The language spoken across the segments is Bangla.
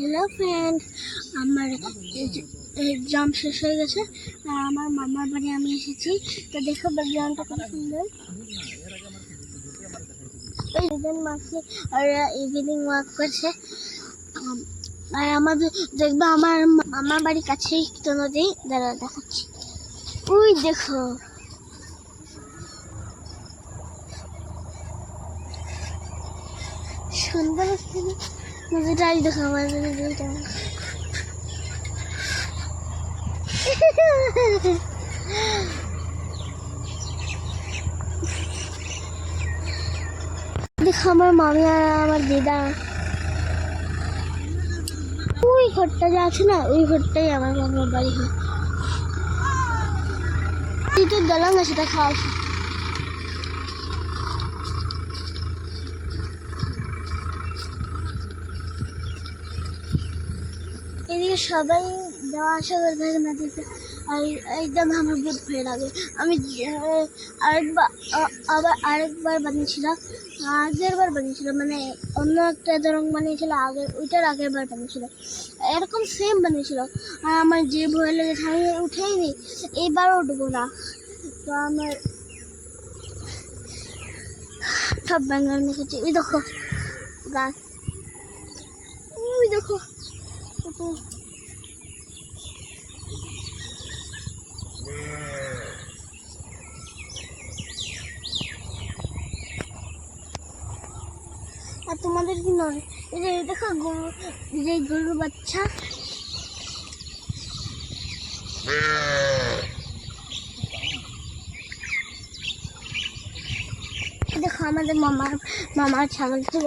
হ্যালো ফ্রেন্ড আমার এক্সাম শেষ হয়ে গেছে, আর আমার মামার বাড়ি আমি এসেছি। তো দেখো ব্যাকগ্রাউন্ডটা কত সুন্দর। দুজন মাসি আর ইভিনিং ওয়াক করছে। আর আমাদের দেখবে আমার মামার বাড়ির কাছেই তো নদী। দাঁড়া দেখাচ্ছি। ওই দেখো। সুন্দর আজ দেখো আমার নদীটা দেখো আমার মামি আর আমার দিদা। ওই ঘরটা যে আছে না, ওই ঘরটাই আমার মামার বাড়ি। হয় তো গেলাম না সেটা খাওয়া এদিকে সবাই যাওয়া আসা করে থাকে নদীতে আর একদম আমার বহুত ভয় লাগে। আমি আরেকবার, আবার আরেকবার বানিয়েছিলাম আগের বার বানিয়েছিলাম মানে অন্য একটা রং বানিয়েছিল আগের ওইটার আগের বার বানিয়েছিল। এরকম সেম বানিয়েছিল। আর আমার যে ভয় লেগেছে আমি উঠেই নি এইবারও উঠবো না। তো আমার সব ব্যাঙ্গাল মেখেছি ওই দেখো, গাছ। ওই দেখো। আর তোমাদের কি নয়? যে দেখো গরু যে গরুর বাচ্চা। দেখো আমাদের মামার মামার ছাগল ছিল।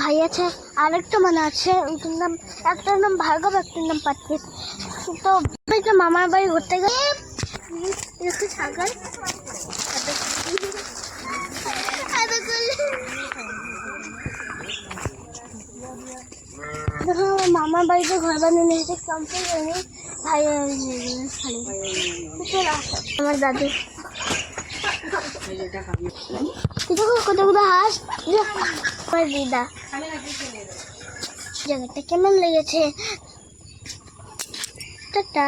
ভাই আছে আরেকটা মানে আছে নাম একটার নাম ভার্গব একটার নাম পার্থিব তো একটা মামার বাড়ি ঘুরতে গেলে দেখো ছাগল মামার বাড়িতে ঘর বানিয়ে নিয়েছে কমপ্লিট হয়নি ভাই আমার দাদু কতগুলো হাঁস দিদা জায়গাটা কেমন লেগেছে টাটা